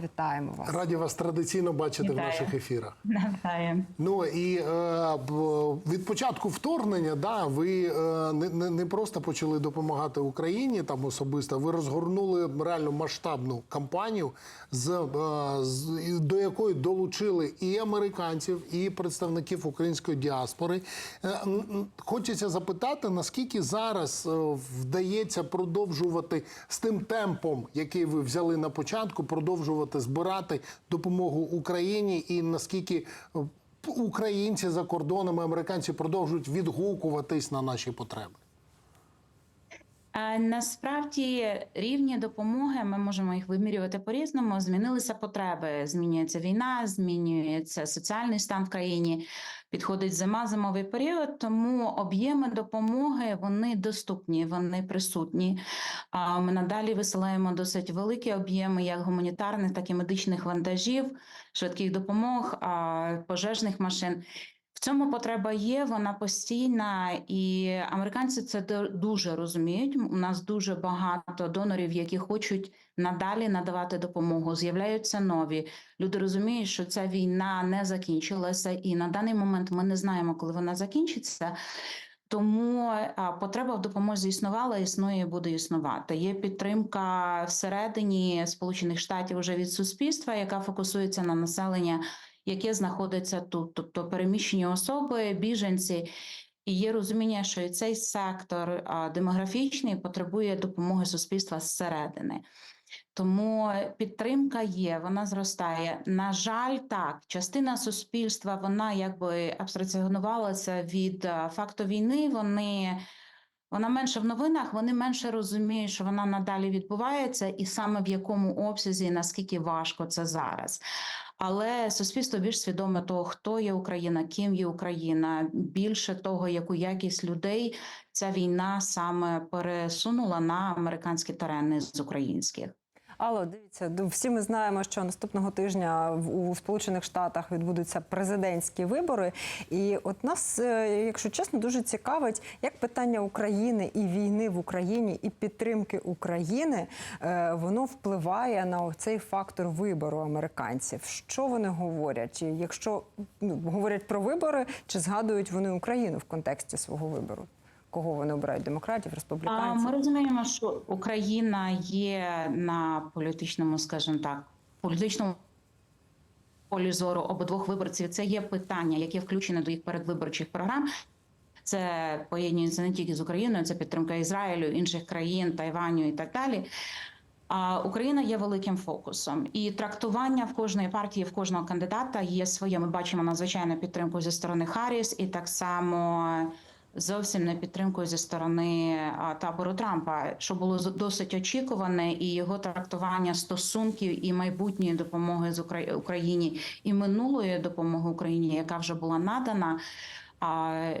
Вітаємо вас. Раді вас традиційно бачити в наших ефірах. Навзаєм. Ну і е, від початку вторгнення, да, ви е, не, не, просто почали допомагати Україні там особисто, ви розгорнули реально масштабну кампанію, з, е, з до якої долучили і американців, і представників української діаспори. Е, Хочеться запитати, наскільки зараз е, вдається продовжувати з тим темпом, який ви взяли на початку, продовжувати збирати допомогу Україні, і наскільки е, українці за кордонами, американці продовжують відгукуватись на наші потреби. Насправді рівні допомоги ми можемо їх вимірювати по-різному. Змінилися потреби. Змінюється війна, змінюється соціальний стан в країні. Підходить зима, зимовий період. Тому об'єми допомоги вони доступні, вони присутні. А Ми надалі висилаємо досить великі об'єми як гуманітарних, так і медичних вантажів, швидких допомог, пожежних машин. В цьому потреба є, вона постійна, і американці це дуже розуміють. У нас дуже багато донорів, які хочуть надалі надавати допомогу. З'являються нові. Люди розуміють, що ця війна не закінчилася, і на даний момент ми не знаємо, коли вона закінчиться. Тому потреба в допомозі існувала, існує і буде існувати. Є підтримка всередині Сполучених Штатів вже від суспільства, яка фокусується на населення, яке знаходиться тут, тобто переміщені особи, біженці. І є розуміння, що і цей сектор демографічний потребує допомоги суспільства зсередини. Тому підтримка є, вона зростає. На жаль, так, частина суспільства вона якби абстракціонувалася від факту війни. Вони вона менше в новинах, вони менше розуміють, що вона надалі відбувається, і саме в якому обсязі, і наскільки важко це зараз. Але суспільство більш свідоме того, хто є Україна, ким є Україна, більше того, яку якість людей ця війна саме пересунула на американські терени з українських. Алло, дивіться, всі ми знаємо, що наступного тижня у Сполучених Штатах відбудуться президентські вибори. І от нас, е, якщо чесно, дуже цікавить, як питання України і війни в Україні, і підтримки України е, воно впливає на цей фактор вибору американців. Що вони говорять? Якщо ну, говорять про вибори, чи згадують вони Україну в контексті свого вибору? Кого вони обирають демократів, республіканців? ми розуміємо, що Україна є на політичному, скажімо так, політичному полі зору обидвох виборців. Це є питання, яке включено до їх передвиборчих програм. Це поєднується не тільки з Україною, це підтримка Ізраїлю, інших країн, Тайваню і так далі. А Україна є великим фокусом, і трактування в кожної партії, в кожного кандидата є своє. Ми бачимо надзвичайну підтримку зі сторони Харріс, і так само зовсім не підтримкою зі сторони табору Трампа, що було досить очікуване, і його трактування стосунків і майбутньої допомоги з Укра- Україні і минулої допомоги Україні, яка вже була надана.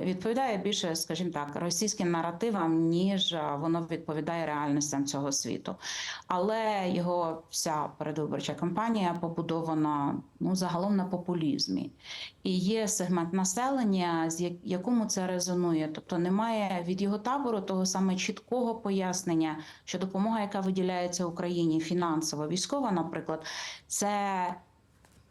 Відповідає більше, скажімо так, російським наративам, ніж воно відповідає реальностям цього світу. Але його вся передвиборча кампанія побудована ну загалом на популізмі. І є сегмент населення, з якому це резонує. Тобто немає від його табору того саме чіткого пояснення, що допомога, яка виділяється Україні, фінансово, військова, наприклад, це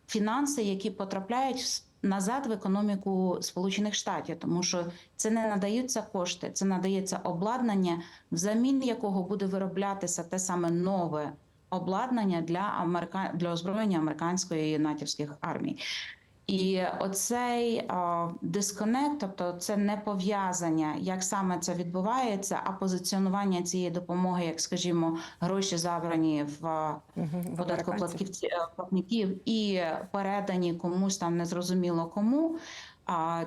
фінанси, які потрапляють в- назад в економіку Сполучених Штатів, тому що це не надаються кошти, це надається обладнання, взамін якого буде вироблятися те саме нове обладнання для Америка... для озброєння американської і натівських армій. І оцей дисконект, тобто це не пов'язання, як саме це відбувається, а позиціонування цієї допомоги, як скажімо, гроші забрані в а, в американців. е, платників і передані комусь там незрозуміло кому.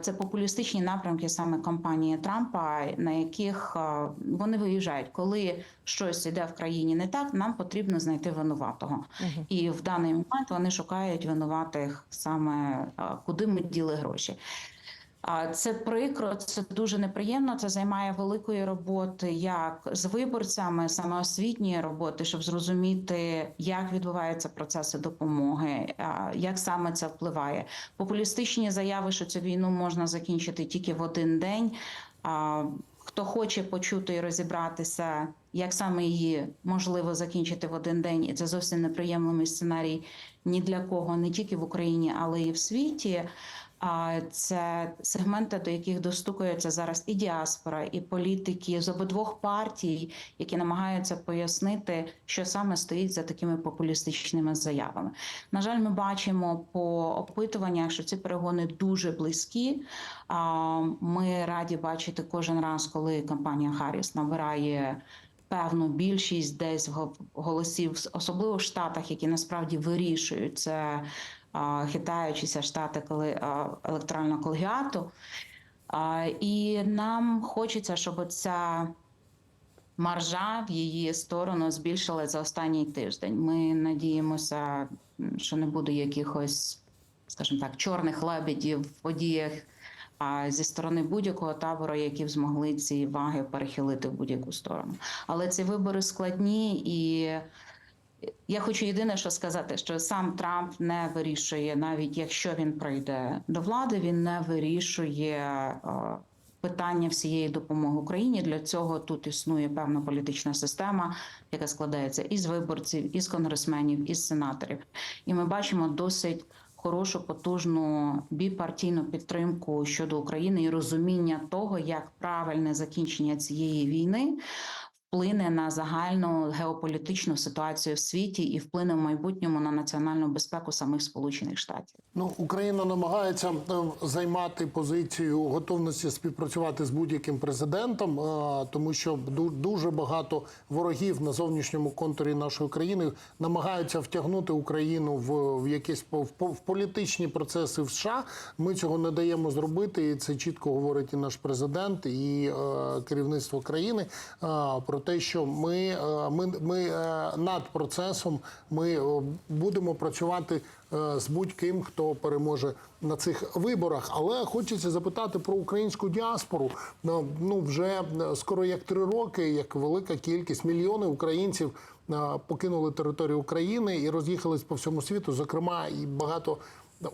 Це популістичні напрямки саме кампанії Трампа, на яких вони виїжджають. Коли щось іде в країні не так, нам потрібно знайти винуватого. угу. І в даний момент вони шукають винуватих саме куди ми діли гроші. Це прикро, це дуже неприємно. Це займає великої роботи як з виборцями, саме освітньої роботи, щоб зрозуміти, як відбуваються процеси допомоги, як саме це впливає. Популістичні заяви, що цю війну можна закінчити тільки в один день. Хто хоче почути і розібратися, як саме її можливо закінчити в один день, і це зовсім неприємний сценарій ні для кого, не тільки в Україні, але і в світі. Це сегменти, до яких достукується зараз і діаспора, і політики з обидвох партій, які намагаються пояснити, що саме стоїть за такими популістичними заявами. На жаль, ми бачимо по опитуваннях, що ці перегони дуже близькі. Ми раді бачити кожен раз, коли кампанія Харріс набирає. Певну більшість десь голосів, особливо в штатах, які насправді вирішують це хитаючися штати коли електорального колегіату. І нам хочеться, щоб ця маржа в її сторону збільшила за останній тиждень. Ми надіємося, що не буде якихось, скажімо так, чорних лебедів в подіях. Зі сторони будь-якого табору, які б змогли ці ваги перехилити в будь-яку сторону. Але ці вибори складні, і я хочу єдине, що сказати, що сам Трамп не вирішує, навіть якщо він прийде до влади, він не вирішує е, питання всієї допомоги Україні. Для цього тут існує певна політична система, яка складається із виборців, із конгресменів, із сенаторів. І ми бачимо досить хорошу, потужну біпартійну підтримку щодо України і розуміння того, як правильне закінчення цієї війни вплине на загальну геополітичну ситуацію в світі і вплине в майбутньому на національну безпеку самих Сполучених Штатів. Ну, Україна намагається е, займати позицію готовності співпрацювати з будь-яким президентом, е, тому що ду- дуже багато ворогів на зовнішньому контурі нашої країни намагаються втягнути Україну в, в якісь в, політичні процеси в США. Ми цього не даємо зробити, і це чітко говорить і наш президент, і е, керівництво країни е, про те, що ми, е, ми, ми е, над процесом ми е, будемо працювати з будь-ким, хто переможе на цих виборах. Але хочеться запитати про українську діаспору. Ну, вже скоро як три роки, як велика кількість мільйони українців покинули територію України і роз'їхались по всьому світу. Зокрема, і багато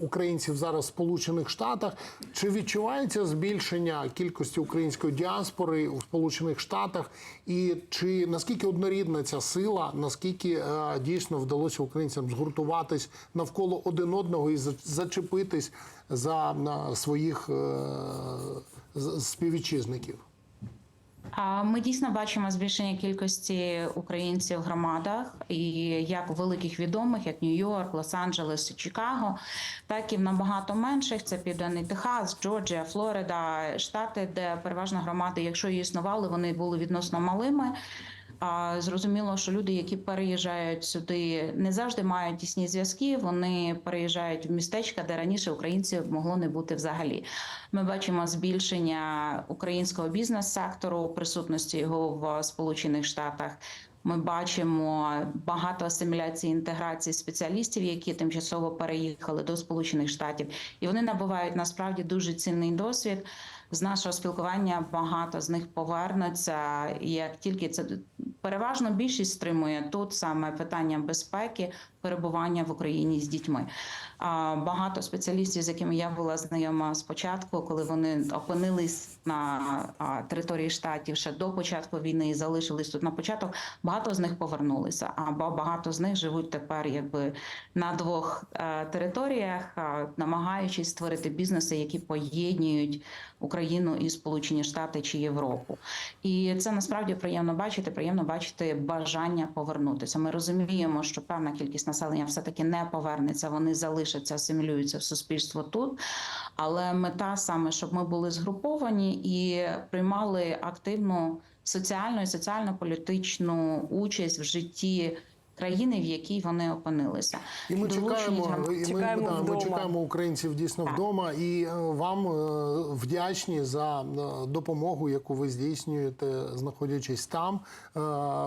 українців зараз в Сполучених Штатах. Чи відчувається збільшення кількості української діаспори у Сполучених Штатах? І чи наскільки однорідна ця сила, наскільки е, дійсно вдалося українцям згуртуватись навколо один одного і за- зачепитись за на своїх е, співвітчизників? Ми дійсно бачимо збільшення кількості українців в громадах, і як великих відомих, як Нью-Йорк, Лос-Анджелес, Чикаго, так і в набагато менших. Це Південний Техас, Джорджія, Флорида, штати, де переважно громади, якщо і існували, вони були відносно малими. А зрозуміло, що люди, які переїжджають сюди, не завжди мають тісні зв'язки. Вони переїжджають в містечка, де раніше українців могло не бути взагалі. Ми бачимо збільшення українського бізнес-сектору, присутності його в Сполучених Штатах. Ми бачимо багато асиміляції інтеграції спеціалістів, які тимчасово переїхали до Сполучених Штатів, і вони набувають насправді дуже цінний досвід. З нашого спілкування багато з них повернуться. Як тільки це переважно більшість стримує тут саме питання безпеки, перебування в Україні з дітьми. А багато спеціалістів, з якими я була знайома спочатку, коли вони опинились на території штатів ще до початку війни і залишились тут на початок. Багато з них повернулися. А багато з них живуть тепер, якби на двох е, територіях, намагаючись створити бізнеси, які поєднують Україну і Сполучені Штати чи Європу. І це насправді приємно бачити. Приємно бачити бажання повернутися. Ми розуміємо, що певна кількість населення все таки не повернеться. Вони залишаться, асимілюються в суспільство тут. Але мета саме, щоб ми були згруповані і приймали активну соціальну і соціально-політичну участь в житті країни, в якій вони опинилися. І ми Долучені чекаємо, громадяни. і ми, Чекаємо да, ми чекаємо українців дійсно Так. вдома. І е, вам е, вдячні за е, допомогу, яку ви здійснюєте, знаходячись там,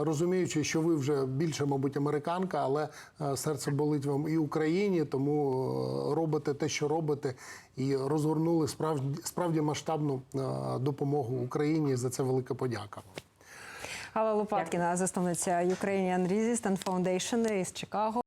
розуміючи, що ви вже більше, мабуть, американка, але серце болить вам і Україні, тому робите те, що робите, і розгорнули справді справді масштабну допомогу Україні. За це велика подяка. Алла Лопаткіна, засновниця Ukrainian Resistance Foundation із Чикаго.